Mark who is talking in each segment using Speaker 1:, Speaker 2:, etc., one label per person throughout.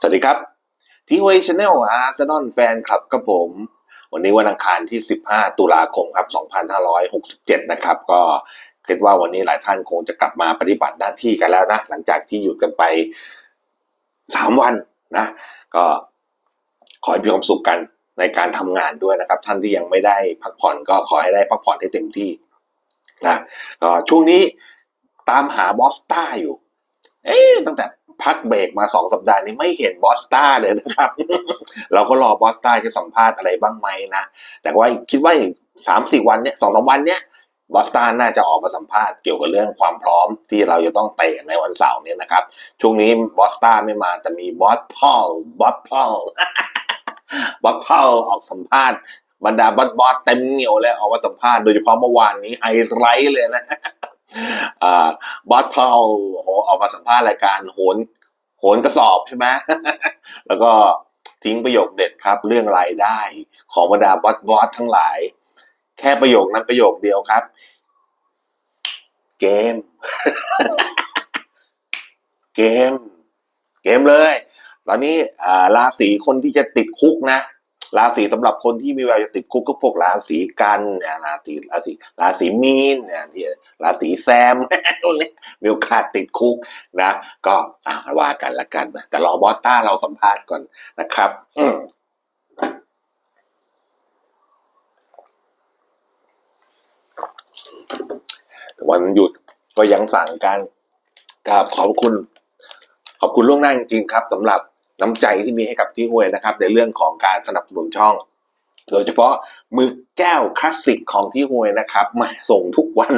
Speaker 1: สวัสดีครับทีวีชาแนลอาร์เซนอลแฟนคลับกับผม วันนี้วันอังคารที่ 15 ตุลาคมครับ 2567 นะครับ ก็คิดว่าวันนี้หลายท่านคงจะกลับมาปฏิบัติหน้าที่กันแล้วนะ หลังจากที่หยุดกันไป 3 วันนะ ก็ขอให้มีความสุขกันในการทำงานด้วยนะครับ ท่านที่ยังไม่ได้พักผ่อนก็ขอให้ได้พักผ่อนให้เต็มที่นะก็ช่วงนี้ตามหาบอสต้าอยู่ เอ๊ตั้งแต่ พักเบรกมาสองสัปดาห์นี้ไม่เห็นบอสต้าเลยนะครับ เราก็รอบอสต้าจะสัมภาษณ์อะไรบ้างไหมนะ แต่ว่าคิดว่าอีกสามสี่วันเนี้ยสองสามวันเนี้ยบอสต้าน่าจะออกมาสัมภาษณ์เกี่ยวกับเรื่องความพร้อมที่เราจะต้องเตะในวันเสาร์นี่ยนะครับ ช่วงนี้บอสต้าไม่มาแต่มีบอสพอลบอสพอลบอสพอลออกสัมภาษณ์บรรดาบอสบอสเต็มเหนียวเลยออกมาสัมภาษณ์โดยเฉพาะเมื่อวานนี้ไฮไลท์เลยนะ บอสพอลออกมาสัมภาษณ์รายการโหนโหนกระสอบใช่ไหมแล้วก็ทิ้งประโยคเด็ดครับ เรื่องรายได้ของบรรดาบอสบอสทั้งหลาย แค่ประโยคนั้นประโยคเดียวครับ เกม เกม เกมเลย ตอนนี้ราศีคนที่จะติดคุกนะ ราศีสำหรับคนที่มีแววจะติดคุกก็พวกราศีกันเนี่ยราศีราศีราศีมีนเนี่ยที่ราศีแซมพวกนี้มีโอกาสติดคุกนะ ก็อะว่ากันละกันแต่รอบอสต้าเราสัมภาษณ์ก่อนนะครับ อืวันหยุดก็ยังสั่งกันกราบขอบคุณ ขอบคุณล่วงหน้าจริงๆครับสำหรับ น้ำใจที่มีให้กับที่ห้วยนะครับ ในเรื่องของการสนับสนุนช่อง โดยเฉพาะมือแก้วคลาสสิกของที่ห้วยนะครับมาส่งทุกวัน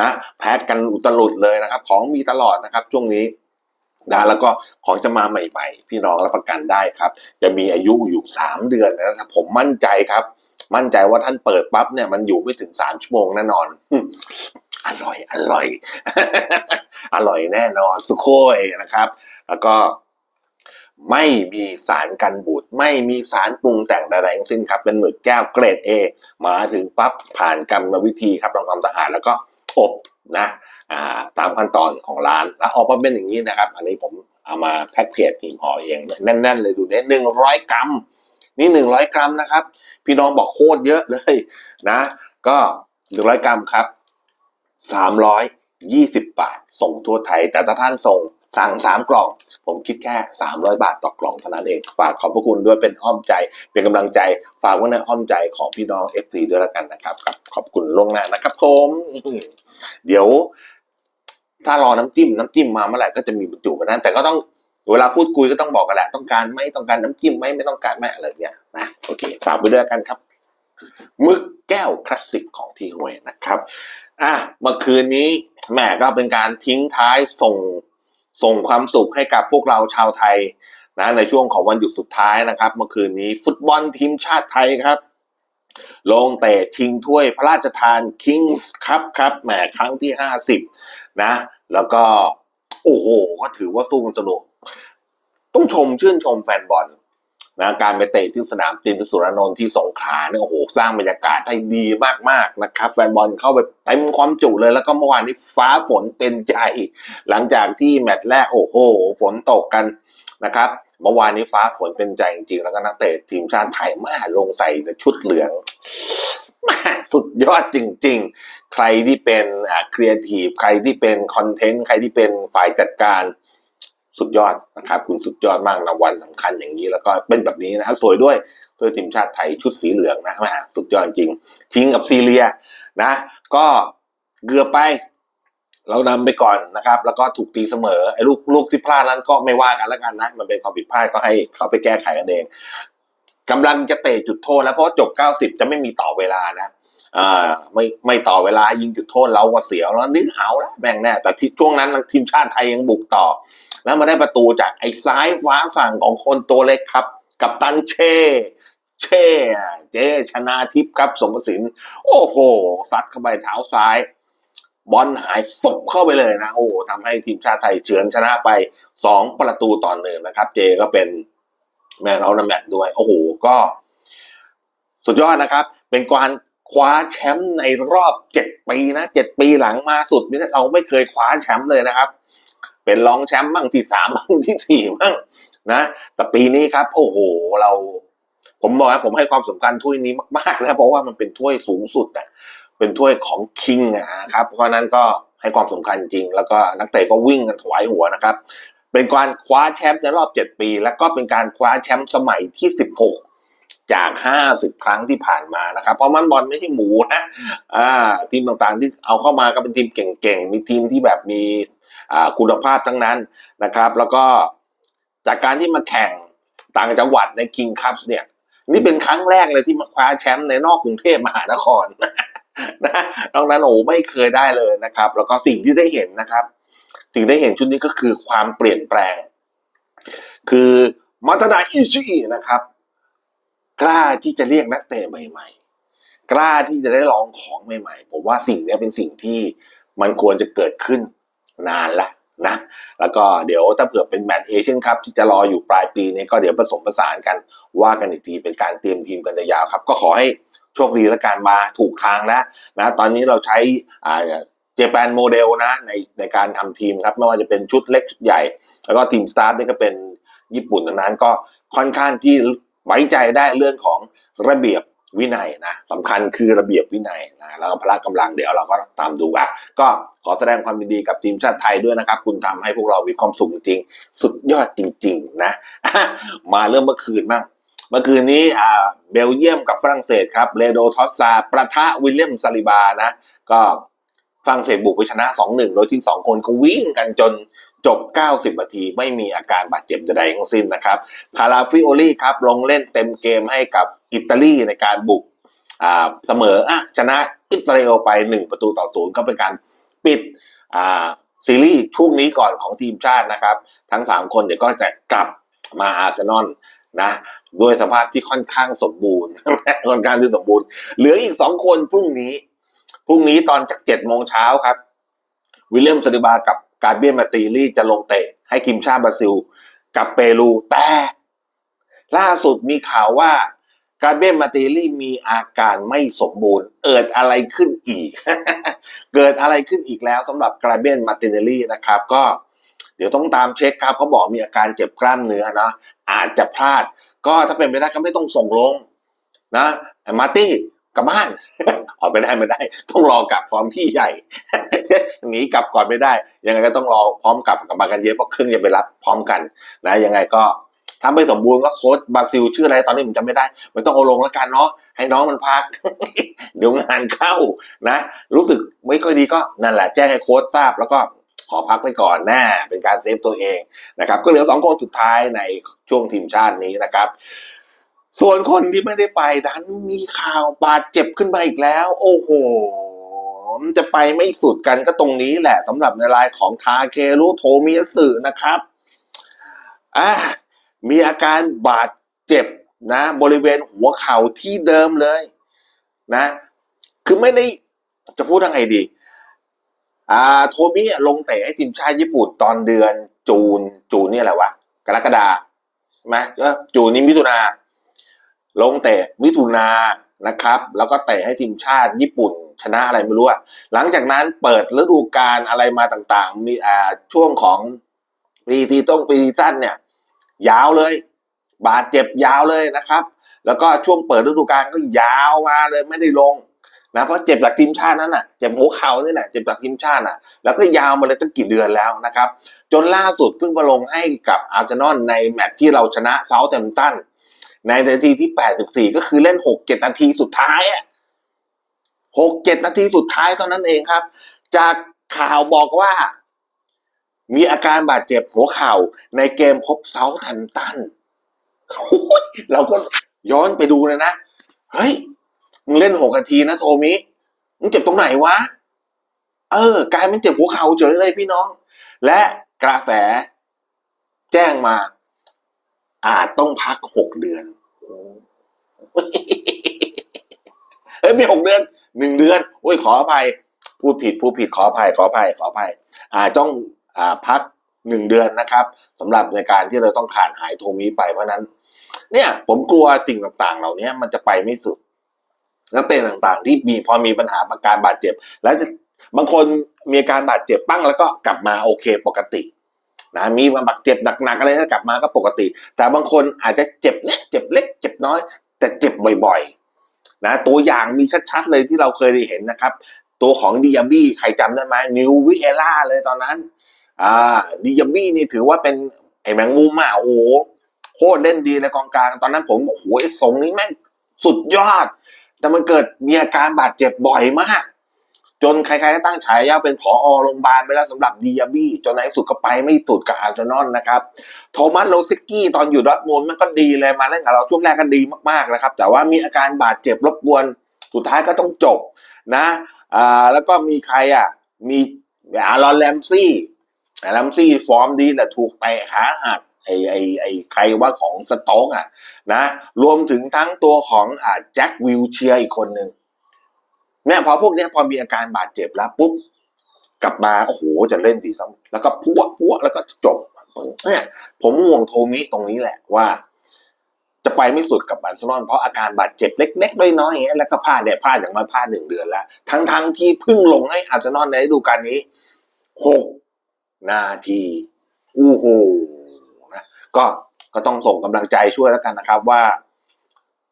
Speaker 1: นะแพ็กกันอุตลุดเลยนะครับ ของมีตลอดนะครับช่วงนี้นะแล้วก็ของจะมาใหม่ๆ พี่น้องรับประกันได้ครับ จะมีอายุอยู่สามเดือนนะครับผมมั่นใจครับ มั่นใจว่าท่านเปิดปั๊บเนี่ยมันอยู่ไม่ถึงสามชั่วโมงแน่นอน อร่อยอร่อย อร่อยแน่นอนสุโคยนะครับ แล้วก็ ไม่มีสารกันบูดไม่มีสารปรุงแต่งใดๆทั้งสิ้นครับ เป็นหมึกแก้วเกรด A มาถึงปั๊บผ่านกรรมวิธีครับทำความสะอาดแล้วก็อบนะตามขั้นตอนของร้านแล้วออกมาเป็นอย่างนี้นะครับ อันนี้ผมเอามาแพ็กเกจทีมห่อเองแน่น ๆ เลยดูเนี่ยหนึ่งร้อยกรัม นี่หนึ่งร้อยกรัมนะครับ พี่น้องบอกโคตรเยอะเลยนะ ก็หนึ่งร้อยกรัมครับสามร้อยยี่สิบบาท ส่งทั่วไทย แต่ถ้าท่านส่ง สั่งสามกล่อง ผมคิดแค่สามร้อยบาทต่อกล่องเท่านั้นเอง ฝากขอบพระคุณด้วยเป็นอ้อมใจ เป็นกำลังใจ ฝากไว้ในอ้อมใจของพี่น้องเอฟซีด้วยล้วกันนะครับ ขอบคุณล่วงหน้านะครับผมเดี๋ยว ถ้ารอน้ำจิ้มน้ำจิ้มมาเมื่อไหร่ก็จะมีบรรจุมานั้นแต่ก็ต้องเวลาพูดคุยก็ต้องบอกกันแหละ ต้องการไหมต้องการน้ำจิ้มไหมไม่ต้องการไหมอะไรเนี่ยนะโอเคฝากไปด้วยกันครับมึกแก้วคลาสสิกของที่หวยนะครับอะเมื่อคืนนี้แหม่ก็เป็นการทิ้งท้ายส่ง ส่งความสุขให้กับพวกเราชาวไทยนะในช่วงของวันหยุดสุดท้ายนะครับ เมื่อคืนนี้ฟุตบอลทีมชาติไทยครับ ลงเตะชิงถ้วยพระราชทาน Kings ครับครับแหมครั้งที่ห้าสิบนะ แล้วก็ โอ้โห ก็ถือว่าสู้กันสนุก ต้องชมชื่นชมแฟนบอล นะการไปเตะที่สนามตินสุรนนท์ที่สงขลาเนี่ยโอ้โหสร้างบรรยากาศให้ดีมากๆนะครับ แฟนบอลเข้าไปเต็มความจุเลย แล้วก็เมื่อวานนี้ฟ้าฝนเป็นใจ หลังจากที่แมตช์แรกโอ้โหฝนตกกันนะครับเมื่อวานนี้ฟ้าฝนเป็นใจจริงๆ แล้วก็นักเตะทีมชาติไทยมาลงใส่ชุดเหลืองม่สุดยอดจริง ๆ ใครที่เป็นอ่าครีเอทีฟใครที่เป็นคอนเทนต์ใครที่เป็นฝ่ายจัดการ สุดยอดนะครับ คุณสุดยอดมากรางวัลสำคัญอย่างนี้แล้วก็เป็นแบบนี้นะสวยด้วยเสื้อทีมชาติไทยชุดสีเหลืองนะม่สุดยอดจริง ทิ้งกับซีเรียนะ ก็เกือบไป เรานำไปก่อนนะครับ แล้วก็ถูกตีเสมอไอ้ลูกลูกที่พลาดนั้นก็ไม่ว่ากันแล้วกันนะ มันเป็นความผิดพลาดก็ให้เข้าไปแก้ไขกันเองกำลังจะเตะจุดโทษแล้วเพราะว่าจบ 90 จะไม่มีต่อเวลานะอ่าไม่ไม่ต่อเวลายิงจุดโทษเราก็เสียวแล้วนึกเอาแล้วแม่งแน่แต่ที่ช่วงนั้นทีมชาติไทยยังบุกต่อ แล้วมาได้ประตูจากไอ้ซ้ายฟ้าสั่งของคนตัวเล็กครับ กับตันเช่ เช่เจชนาทิพย์ครับสมศิลป์โอ้โหซัดเข้าไปเท้าซ้าย บอลหายฟบเข้าไปเลยนะ โอ้ทำให้ทีมชาติไทยเฉือนชนะไปสองประตูต่อหนึ่งนะครับ เจก็เป็นแมนเอาท์แมตด้วย โอ้โหก็สุดยอดนะครับ เป็นการคว้าแชมป์ในรอบเจ็ดปีนะเจ็ดปีหลังมาสุดนี่เราไม่เคยคว้าแชมป์เลยนะครับ เป็นรองแชมป์บ้างที่สามบ้างที่สี่บ้างนะแต่ปีนี้ครับ โอ้โหเรา ผมบอกว่าผมให้ความสำคัญถ้วยนี้มากๆนะเพราะว่ามันเป็นถ้วยสูงสุดนะเป็นถ้วยของคิงนะครับเพราะฉะนั้นก็ให้ความสำคัญจริง แล้วก็นักเตะก็วิ่งกันถวายหัวนะครับ เป็นการคว้าแชมป์ในรอบ 7 ปี แล้วก็เป็นการคว้าแชมป์สมัยที่ 16จาก 50 ครั้งที่ผ่านมานะครับ เพราะมันบอลไม่ใช่หมูนะอ่าทีมต่างๆที่เอาเข้ามาก็เป็นทีมเก่งๆ มีทีมที่แบบมีอ่า คุณภาพทั้งนั้นนะครับ แล้วก็จากการที่มาแข่งต่างจังหวัดในคิงคัพเนี่ย นี่เป็นครั้งแรกเลยที่มาคว้าแชมป์ในนอกกรุงเทพมหานครนะนอกนั้นโอ้ไม่เคยได้เลยนะครับ แล้วก็สิ่งที่ได้เห็นนะครับ สิ่งได้เห็นชุดนี้ก็คือความเปลี่ยนแปลง คือมาตาดาอิชินะครับ กล้าที่จะเรียกนักเตะใหม่ๆ กล้าที่จะได้ลองของใหม่ๆ ผมว่าสิ่งนี้เป็นสิ่งที่มันควรจะเกิดขึ้น นานละนะแล้วก็เดี๋ยวถ้าเผื่อเป็นแมตช์เอเชียนคัพที่จะรออยู่ปลายปีนี้ก็เดี๋ยวผสมผสานกันว่ากันอีกทีเป็นการเตรียมทีมกันยาวครับ ก็ขอให้โชคดีและการมาถูกทางแล้วนะตอนนี้เราใช้อ่าเจแปนโมเดลนะในในการทำทีมครับไม่ว่าจะเป็นชุดเล็กชุดใหญ่ แล้วก็ทีมสตาฟนี่ก็เป็นญี่ปุ่นดังนั้นก็ค่อนข้างที่ไว้ใจได้เรื่องของระเบียบ วินัยนะสำคัญคือระเบียบวินัยนะแล้วก็พละกำลังเดี๋ยวเราก็ตามดูอะก็ขอแสดงความยินดีกับทีมชาติไทยด้วยนะครับ คุณทำให้พวกเรามีความสุขจริง สุดยอดจริง ๆ นะ มาเริ่มเมื่อคืนบ้างเมื่อคืนนี้เบลเยียมกับฝรั่งเศสครับเรโดทอสซาประทะวิลเลียมซาลิบานะ ก็ฝรั่งเศสบุกไปชนะ 2-1 โดยที่ 2 คนก็วิ่งกันจน จบ 90 นาที ไม่มีอาการบาดเจ็บใดๆทั้งสิ้นนะครับคาราฟิโอลี่ครับลงเล่นเต็มเกมให้กับอิตาลีในการบุกเสมออะชนะอิสราเอลไป 1 ประตูต่อศูนย์ก็เป็นการปิดซีรีส์ช่วงนี้ก่อนของทีมชาตินะครับ ทั้ง 3 คนเดี๋ยวก็จะกลับมาอาร์เซนอลนะด้วยสภาพที่ค่อนข้างสมบูรณ์ค่อนข้างที่สมบูรณ์ เหลืออีก 2 คนพรุ่งนี้ พรุ่งนี้ตอนจากเจ็ดโมงเช้าครับ วิลเลียมซาลิบากับ การเบียนมาตีลี่จะลงเตะ ให้ทีมชาติบราซิล กับเปรูแต่ล่าสุดมีข่าวว่าการเบียนมาตีลี่มีอาการไม่สมบูรณ์ เกิดอะไรขึ้นอีก เกิดอะไรขึ้นอีกแล้วสำหรับกราเบียนมาติเนลี่นะครับ ก็เดี๋ยวต้องตามเช็คครับเขาบอกมีอาการเจ็บกล้ามเนื้อนะอาจจะพลาด ก็ถ้าเป็นไปได้ก็ไม่ต้องส่งลงนะมาตี้ กลับบ้านออกไปได้ไม่ได้ ต้องรอกลับพร้อมพี่ใหญ่หนีกลับก่อนไม่ได้ ยังไงก็ต้องรอพร้อมกลับกับมากันเยอะเพราะเครื่องจะไปรับพร้อมกันนะยังไงก็ถ้าไม่สมบูรณ์ก็โค้ชบราซิลชื่ออะไรตอนนี้ผมจำไม่ได้ไม่ต้องเอาลงแล้วกันเนาะให้น้องมันพัก เดี๋ยวงานเข้านะ รู้สึกไม่ค่อยดีก็นั่นแหละแจ้งให้โค้ชทราบแล้วก็ขอพักไปก่อนแน่เป็นการเซฟตัวเองนะครับ ก็เหลือสองคนสุดท้ายในช่วงทีมชาตินี้นะครับ ส่วนคนที่ไม่ได้ไปดันมีข่าวบาดเจ็บขึ้นมาอีกแล้ว โอ้โหจะไปไม่สุดกันก็ตรงนี้แหละสำหรับในรายของทาเครุโทมิยสึนะครับอะมีอาการบาดเจ็บนะ บริเวณหัวเข่าที่เดิมเลยนะ คือไม่ได้จะพูดยังไงดี อ่าโทมิลงเตะให้ทีมชาติญี่ปุ่นตอนเดือนจูน จูนนี่อะไรวะ กรกฎาใช่ไหมจูนนี้มิถุนา ลงเตะมิถุนานะครับ แล้วก็เตะให้ทีมชาติญี่ปุ่นชนะอะไรไม่รู้อะหลังจากนั้นเปิดฤดูกาลอะไรมาต่างๆ มีอ่าช่วงของปีทีต้องปีสั้นเนี่ย ยาวเลย บาดเจ็บยาวเลยนะครับ แล้วก็ช่วงเปิดฤดูกาลก็ยาวมาเลยไม่ได้ลงนะเพราะเจ็บจากทีมชาตินั้นน่ะเจ็บหัวเข่านี่แหละเจ็บจากทีมชาติน่ะแล้วก็ยาวมาเลยตั้งกี่เดือนแล้วนะครับ จนล่าสุดเพิ่งมาลงให้กับอาร์เซนอลในแมตช์ที่เราชนะเซาท์แฮมป์ตัน ในนาทีที่84ก็คือเล่น6-7นาทีสุดท้ายอะ6-7นาทีสุดท้ายเท่านั้นเองครับ จากข่าวบอกว่า มีอาการบาดเจ็บหัวเข่าในเกมพบเซาท์แฮมป์ตันเราก็ย้อนไปดูเลยนะ เฮ้ย มึงเล่น6นาทีนะโทมิมึงเจ็บตรงไหนวะ เออกลายเป็นเจ็บหัวเข่าเฉยเลยพี่น้อง และกระแส แจ้งมา อาจต้องพักหกเดือนเอ้ยไม่หกเดือนหนึ่งเดือนโอ้ยขออภัยพูดผิดพูดผิดขออภัยขออภัยขออภัยอาจต้องอ่าพักหนึ่งเดือนนะครับสำหรับในการที่เราต้องขาดหายโทมิไปเพราะนั้น เนี่ย ผมกลัวสิ่งต่างๆ เหล่านี้มันจะไปไม่สุดนักเตะต่างๆ ที่มีพอมีปัญหาอาการบาดเจ็บ แล้วบางคนมีอาการบาดเจ็บปั้งแล้วก็กลับมาโอเคปกติ นะมีมาบักเจ็บหนักๆอะไรถ้ากลับมาก็ปกติ แต่บางคนอาจจะเจ็บเนี้ยเจ็บเล็กเจ็บน้อย แต่เจ็บบ่อยๆนะตัวอย่างมีชัดๆเลยที่เราเคยได้เห็นนะครับ ตัวของดิยาบี้ใครจำได้ไหมนิววิเอล่าเลยตอนนั้นอ่าดิยาบี้นี่ถือว่าเป็นไอ้แมงมุมอะโอ้โหโคตรเล่นดีในกองกลาง ตอนนั้นผมบอกโอ้โหไอ้ทรงนี้แม่งสุดยอด แต่มันเกิดมีอาการบาดเจ็บบ่อยมาก จนใครๆก็ตั้งฉายาเป็นผอโรงพยาบาลไปแล้วสำหรับดิยาบี้จนในสุดก็ไปไม่สุดกับอาร์เซนอลนะครับ โทมัสโรซิกกี้ตอนอยู่ดอทมุนด์มันก็ดีเลยมาเล่นกับเราช่วงแรกก็ดีมากๆนะครับ แต่ว่ามีอาการบาดเจ็บรบกวนสุดท้ายก็ต้องจบนะอ่าแล้วก็มีใครอะมีอารอนแรมซี่แรมซี่ฟอร์มดีแต่ถูกเตะขาหักไอ้ไอไอใครว่าของสโต๊กอะนะรวมถึงทั้งตัวของอ่าแจ็ควิลเชียอีกคนหนึ่ง เนี่ยพอพวกนี้พอมีอาการบาดเจ็บแล้วปุ๊บกลับมาโอ้โหจะเล่นดีซ้ำแล้วก็พัวพัวแล้วก็จบเนี่ยผมห่วงโทมิตรงนี้แหละว่า จะไปไม่สุดกับอาร์เซนอลเพราะอาการบาดเจ็บเล็กๆน้อยๆอย่างเงี้ยแล้วก็พลาดเนี่ยพลาดอย่างมาพลาดหนึ่งเดือนแล้ว ทั้งๆที่เพิ่งลงให้อาร์เซนอลในฤดูกาลนี้หกนาทีอู้โหนะก็ก็ต้องส่งกำลังใจช่วยแล้วกันนะครับว่า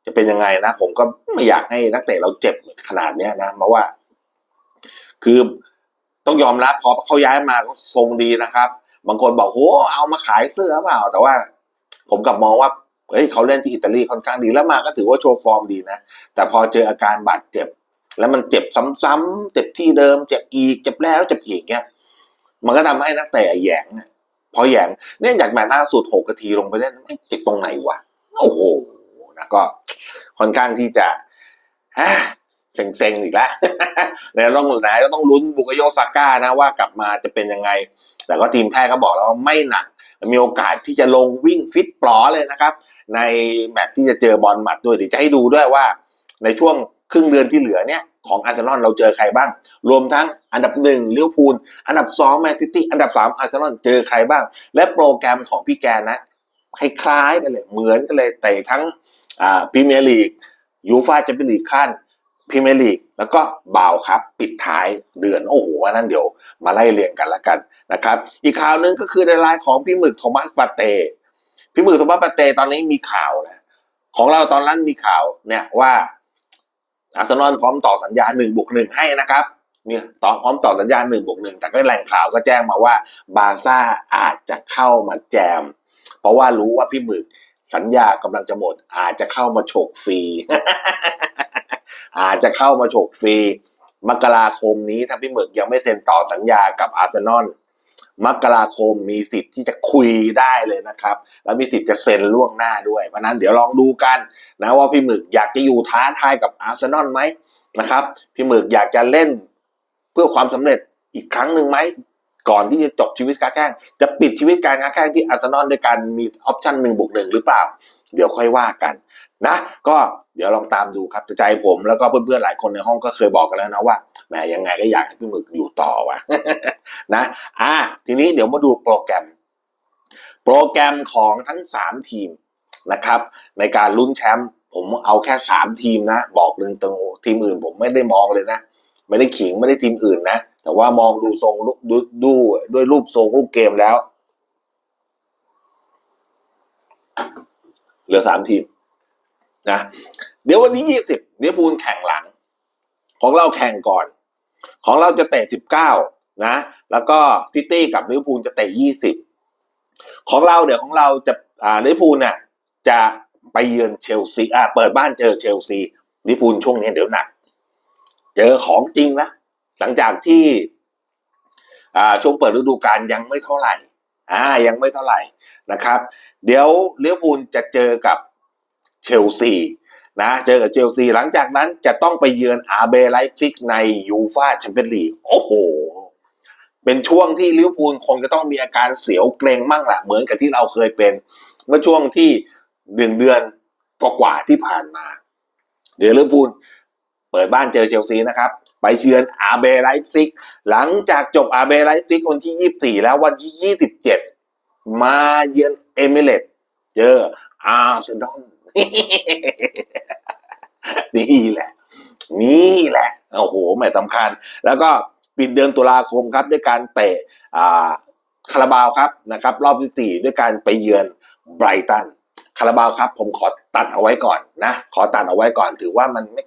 Speaker 1: จะเป็นยังไงนะ ผมก็ไม่อยากให้นักเตะเราเจ็บขนาดเนี้ยนะเพราะว่า คือต้องยอมรับพอเขาย้ายมาก็ทรงดีนะครับ บางคนบอกโหเอามาขายเสื้อเปล่า แต่ว่า ผมกลับมองว่าเฮ้ยเขาเล่นที่อิตาลีค่อนข้างดีแล้วมาก็ถือว่าโชว์ฟอร์มดีนะ แต่พอเจออาการบาดเจ็บ แล้วมันเจ็บซ้ำๆเจ็บที่เดิม เจ็บอีกเจ็บแล้วเจ็บอีกเนี่ยมันก็ทำให้นักเตะแหยงอะพอแหยงเนี่ยจากแมตช์ล่าสุดหกนาทีลงไปเล่นไม่เจ็บตรงไหนวะโอ้โหะก็ค่อนข้างที่จะเซ็งๆอีกแล้วเนี่องไหนก็ต้องลุ้นบุกโยซาก้านะว่ากลับมาจะเป็นยังไง แต่ก็ทีมแพทย์ก็บอกแล้วว่าไม่หนัก มีโอกาสที่จะลงวิ่งฟิตปลอเลยนะครับ ในแมตช์ที่จะเจอบอลหมัดด้วยเดี๋ยวจะให้ดูด้วยว่า ในช่วงครึ่งเดือนที่เหลือเนี่ยของอาร์เซนอลเราเจอใครบ้าง รวมทั้งอันดับหนึ่งลิเวอร์พูลอันดับสองแมนซิตี้อันดับสามอาร์เซนอลเจอใครบ้าง และโปรแกรมของพี่แกนนะคล้ายๆกันเลยเหมือนกันเลยแต่ทั้ง อ่าพรีเมียร์ลีกยูฟ่าแชมเปี้ยนลีกขั้นพรีเมียร์ลีกแล้วก็บ่าวครับ ปิดท้ายเดือนโอ้โหนนั้นเดี๋ยวมาไล่เรียงกันละกันนะครับ อีกข่าวหนึ่งก็คือในไลน์ของพี่หมึกโทมัสปาเต้พี่หมึกโทมัสปาเต้ตอนนี้มีข่าวนะของเราตอนนั้นมีข่าวเนี่ยว่าอาร์เซนอลพร้อมต่อสัญญาหนึ่งบวกหนึ่งให้นะครับมีต่อพร้อมต่อสัญญาหนึ่งบวกหนึ่งแต่ก็แหล่งข่าวก็แจ้งมาว่าบาร์ซ่าอาจจะเข้ามาแจม เพราะว่ารู้ว่าพี่หมึก สัญญากำลังจะหมด อาจจะเข้ามาฉกฟรี อาจจะเข้ามาฉกฟรี มกราคมนี้ถ้าพี่หมึกยังไม่เซ็นต่อสัญญากับอาร์เซนอลมกราคมมีสิทธิ์ที่จะคุยได้เลยนะครับ แล้วมีสิทธิ์จะเซ็นล่วงหน้าด้วยเพราะนั้นเดี๋ยวลองดูกันนะว่าพี่หมึกอยากจะอยู่ท้าทายกับอาร์เซนอลไหมนะครับ พี่หมึกอยากจะเล่นเพื่อความสำเร็จอีกครั้งหนึ่งไหม ก่อนที่จะจบชีวิตการแข่งจะปิดชีวิตการแข่งที่อาร์เซนอลด้วยการมีออปชั่นหนึ่งบวกหนึ่งหรือเปล่า เดี๋ยวค่อยว่ากันนะ ก็เดี๋ยวลองตามดูครับใจผมแล้วก็เพื่อนๆหลายคนในห้องก็เคยบอกกันแล้วนะว่าแหมยังไงก็อยากให้พี่หมึกอยู่ต่อวะนะอะทีนี้เดี๋ยวมาดูโปรแกรม โปรแกรมของทั้งสามทีมนะครับ ในการลุ้นแชมป์ผมเอาแค่สามทีมนะ บอกหนึ่งตรงทีมอื่นผมไม่ได้มองเลยนะ ไม่ได้ขิงไม่ได้ทีมอื่นนะ แต่ว่ามองดูทรงลุดูดูด้วยรูปทรงรูปเกมแล้ว เหลือสามทีมนะ เดี๋ยววันที่ยี่สิบเดี๋ยวพูลแข่งหลัง ของเราแข่งก่อน ของเราจะเตะสิบเก้านะ แล้วก็ซิตี้กับลิเวอร์พูลจะเตะยี่สิบของเราเดี๋ยวของเราจะอ่าลิเวอร์พูลเนี่ยจะไปเยือนเชลซีอ่าเปิดบ้านเจอเชลซีลิเวอร์พูลช่วงนี้เดี๋ยวหนัก เจอของจริงละหลังจากที่ช่วงเปิดฤดูกาลยังไม่เท่าไหร่อ่ายังไม่เท่าไหร่นะครับ เดี๋ยวลิเวอร์พูลจะเจอกับเชลซีนะเจอกับเชลซีหลังจากนั้นจะต้องไปเยือนอาเบไลฟ์ซิกในยูฟาแชมเปี้ยนลีกโอ้โห เป็นช่วงที่ลิเวอร์พูลคงจะต้องมีอาการเสียวเกรงมั่งละเหมือนกับที่เราเคยเป็น เมื่อช่วงที่หนึ่งเดือนกว่าที่ผ่านมา เดี๋ยวลิเวอร์พูล เปิดบ้านเจอเชลซีนะครับ ไปเยือนอาเบไลฟ์ซิก หลังจากจบอาเบไลฟ์ซิกวันที่ยี่สี่แล้ววันที่ยี่สิบเจ็ดมาเยือนเอมิเรตส์เจออาร์เซนอลนี่แหละ นี่แหละ โอ้โหแม่สำคัญ แล้วก็ปิดเดือนตุลาคมครับ ด้วยการเตะอาคาราบาวครับนะครับ รอบที่สี่ด้วยการไปเยือนไบรตันคาราบาวครับ ผมขอตัดเอาไว้ก่อนนะ ขอตัดเอาไว้ก่อนถือว่ามันไม่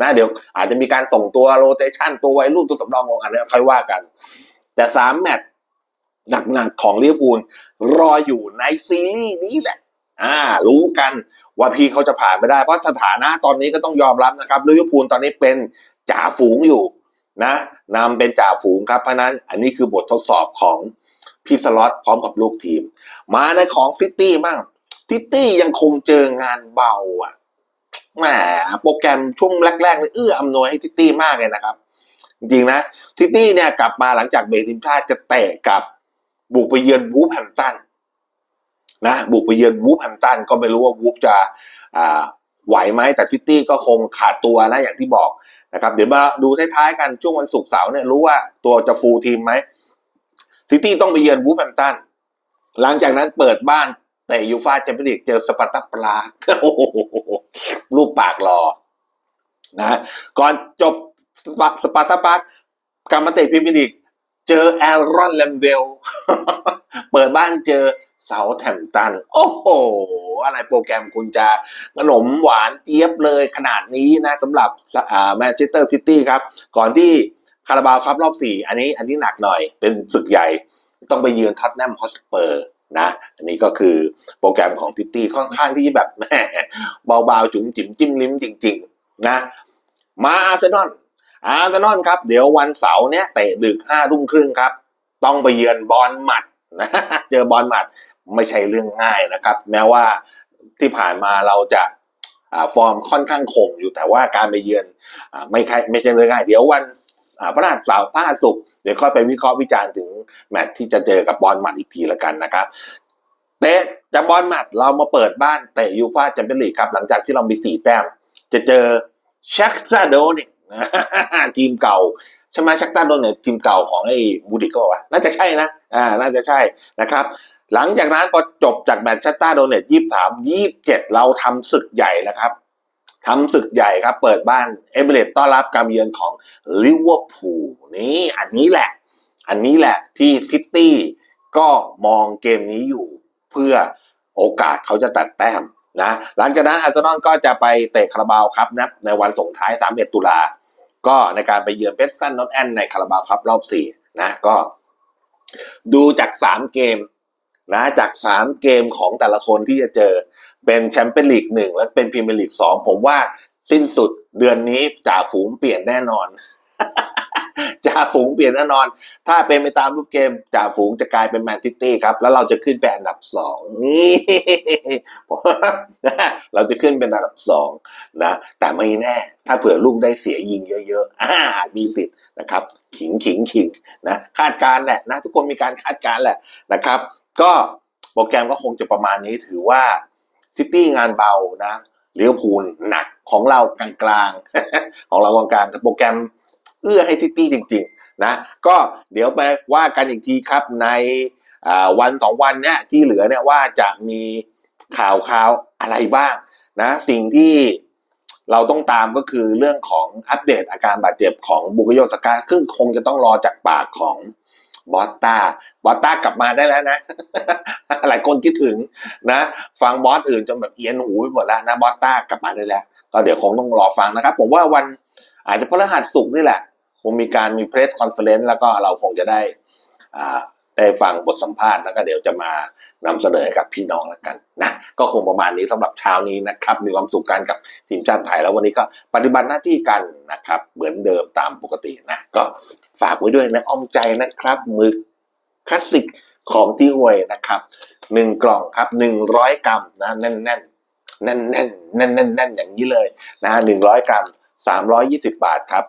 Speaker 1: นะเดี๋ยวอาจจะมีการส่งตัวโรเตชันตัววัยรุ่นตัวสำรองลงอันนี้ค่อยว่ากัน แต่สามแมตช์หนักๆของลิเวอร์พูลรออยู่ในซีรีส์นี้แหละ อ่า รู้กันว่าพี่เขาจะผ่านไม่ได้เพราะสถานะตอนนี้ก็ต้องยอมรับนะครับลิเวอร์พูลตอนนี้เป็นจ่าฝูงอยู่นะนำเป็นจ่าฝูงครับเพราะฉะนั้นอันนี้คือบททดสอบของพี่สล็อตพร้อมกับลูกทีม มาในของซิตี้บ้างซิตี้ยังคงเจองานเบาอะ แหมโปรแกรมช่วงแรกๆเลยเอื้ออำนวยให้ซิตี้มากเลยนะครับ จริงๆนะซิตี้เนี่ยกลับมาหลังจากเบรทีมชาติจะเตะกับบุกไปเยือนวูฟแฮมตันนะบุกไปเยือนวูฟแฮมตันก็ไม่รู้ว่าวูฟจะอ่าไหวไหมแต่ซิตี้ก็คงขาดตัวนะอย่างที่บอกนะครับ เดี๋ยวมาดูท้ายๆกันช่วงวันศุกร์เสาร์เนี่ยรู้ว่าตัวจะฟูลทีมไหมซิตี้ต้องไปเยือนวูฟแฮมตันหลังจากนั้นเปิดบ้าน แต่ยูฟาแชมเปี้ยนลีกเจอสปาร์ตาปลาโอ้โหรูปปากรอนะก่อนจบสปาร์ตาปาร์กลับมาเตะพรีเมียร์ลีกเจอแอลรอนแลมเดล เปิดบ้านเจอเซาแทมป์ตัน โอ้โห อะไรโปรแกรมคุณจะขนมหวานเจี๊ยบเลยขนาดนี้นะสำหรับแมนเชสเตอร์ซิตี้ครับ ก่อนที่คาราบาวครับรอบสี่อันนี้อันนี้หนักหน่อยเป็นศึกใหญ่ต้องไปเยือนท็อตแนมฮอสเปอร์ นะอันนี้ก็คือโปรแกรมของซิตี้ค่อนข้างที่แบบแม่เบาๆ จุ๋มจิ๋มจิ้มลิ้มจริง ๆ นะ มาอาร์เซนอลอาร์เซนอลครับ เดี๋ยววันเสาร์เนี้ยเตะดึกห้าทุ่มครึ่งครับ ต้องไปเยือนบอลหมัดนะเจอบอลหมัดไม่ใช่เรื่องง่ายนะครับ แม้ว่าที่ผ่านมาเราจะฟอร์มค่อนข้างคงอยู่แต่ว่าการไปเยือนอไม่ใช่ไม่ใช่เรื่องง่าย เดี๋ยววัน พระราชสาวพระราชศุกร์เดี๋ยวค่อยไปวิเคราะห์วิจารณ์ถึงแมตช์ที่จะเจอกับบอลหมัดอีกทีละกันนะครับเตะจะบอลหมัดเรามาเปิดบ้านเตะยูฟ่าแชมเปี้ยนลีกครับหลังจากที่เรามีสี่แต้มจะเจอชักซาโดนิกทีมเก่าใช่ไหมชักตาโดนเนี่ยทีมเก่าของไอ้บูดิโก้วะน่าจะใช่นะอ่าน่าจะใช่นะครับ หลังจากนั้นพอจบจากแมตช์ชัตตาโดเนตยี่สามยี่เจ็ดเราทำศึกใหญ่แล้วครับ ทำศึกใหญ่ครับ เปิดบ้านเอเบเรตต้อนรับการเยือนของลิเวอร์พูลนี่อันนี้แหละ อันนี้แหละที่ซิตี้ก็มองเกมนี้อยู่เพื่อโอกาสเขาจะตัดแต้มนะหลังจากนั้นอาร์เซนอลก็จะไปเตะคาราบาวครับนะในวันส่งท้าย 31 ตุลา ก็ในการไปเยือนเพสตันนอตแอนในคาราบาวครับรอบ 4 นะก็ดูจาก 3 เกมนะจาก 3 เกมของแต่ละคนที่จะเจอ เป็นแชมเปี้ยนลีกหนึ่งและเป็นพรีเมียร์ลีกสองผมว่าสิ้นสุดเดือนนี้จ่าฝูงเปลี่ยนแน่นอนจ่าฝูงเปลี่ยนแน่นอน ถ้าเป็นไปตามรูปเกมจ่าฝูงจะกลายเป็นแมนซิตี้ครับ แล้วเราจะขึ้นเป็นอันดับสองนี่เราจะขึ้นเป็นอันดับสองนะ แต่ไม่แน่ ถ้าเผื่อลูกได้เสียยิงเยอะๆอ่ามีสิทธิ์นะครับ ขิงขิงขิงนะคาดการณ์แหละนะ ทุกคนมีการคาดการณ์แหละนะครับ ก็โปรแกรมก็คงจะประมาณนี้ถือว่า ซิตี้งานเบานะเลี้ยวพูลหนักของเรากลางๆ ของเรากลางๆโปรแกรมเอื้อให้ซิตี้จริงๆนะก็เดี๋ยวไปว่ากันอีกทีครับในวันสองวันเนี้ยที่เหลือเนี่ยว่าจะมีข่าวข่าวอะไรบ้างนะสิ่งที่เราต้องตามก็คือเรื่องของอัปเดตอาการบาดเจ็บของบุกโยสกาซึ่งคงจะต้องรอจากปากของ บอสตาบอสตากลับมาได้แล้วนะ หลายคนคิดถึงนะ ฟังบอสอื่นจนแบบเอียนหูไปหมดแล้วนะบอสตากลับมาได้แล้ว ก็เดี๋ยวคงต้องรอฟังนะครับ ผมว่าวันอาจจะพฤหัสสุกร์นี่แหละ คงมีการมีเพรสคอนเฟอเรนซ์แล้วก็เราคงจะได้อ่า ได้ฟังบทสัมภาษณ์แล้วก็เดี๋ยวจะมานำเสนอให้กับพี่น้องแล้วกันนะก็คงประมาณนี้สำหรับเช้านี้นะครับมีความสุขกันกับทีมชาติไทยแล้ววันนี้ก็ปฏิบัติหน้าที่กันนะครับ เหมือนเดิมตามปกตินะก็ฝากไว้ด้วยนะอ้อมใจนะครับมือคลาสสิกของที่อวยนะครับหนึ่งกล่องครับหนึ่งร้อยกรัมนะแน่นแน่นแน่นแน่นแน่นแน่นแน่นอย่างนี้เลยนะหนึ่งร้อยกรัมสามร้อยยี่สิบบาทครับ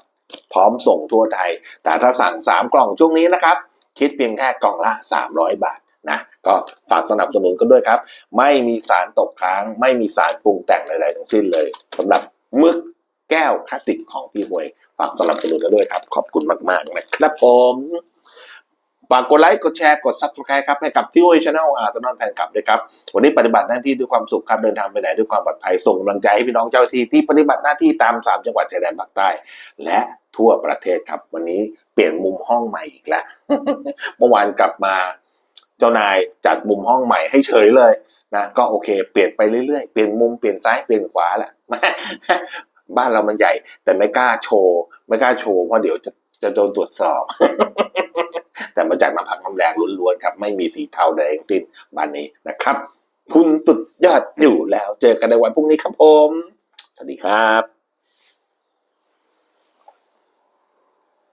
Speaker 1: พร้อมส่งทั่วไทย แต่ถ้าสั่งสามกล่องช่วงนี้นะครับ คิดเพียงแค่กล่องละ 300 บาทนะก็ฝากสนับสนุนกันด้วยครับ ไม่มีสารตกค้าง ไม่มีสารปรุงแต่งใดๆทั้งสิ้นเลยสำหรับมึกแก้วคลาสสิกของพี่หวย ฝากสนับสนุนกันด้วยครับ ขอบคุณมากๆนะครับผม ฝากกดไลค์กดแชร์กด subscribe ครับให้กับที่หวยชาแนลอาร์ซนอลแฟนคลับด้วยครับวันนี้ปฏิบัติหน้าที่ด้วยความสุขครับเดินทางไปไหนด้วยความปลอดภัยส่งกำลังใจให้พี่น้องเจ้าหน้าที่ที่ปฏิบัติหน้าที่ตามสามจังหวัดชายแดนภาคใต้ และทั่วประเทศครับ วันนี้เปลี่ยนมุมห้องใหม่อีกแล้วเมื่อวานกลับมาเจ้านายจัดมุมห้องใหม่ให้เฉยเลยนะก็โอเค เปลี่ยนไปเรื่อยๆ เปลี่ยนมุมเปลี่ยนซ้ายเปลี่ยนขวาแหละบ้านเรามันใหญ่ แต่ไม่กล้าโชว์ ไม่กล้าโชว์เพราะเดี๋ยวจะจะโดนตรวจสอบ แต่มาจากน้ำพักน้ำแรงล้วนๆครับ ไม่มีสีเทาใดทั้งสิ้นบ้านนี้นะครับ คุณตุดยอดอยู่แล้ว เจอกันในวันพรุ่งนี้ครับผม สวัสดีครับ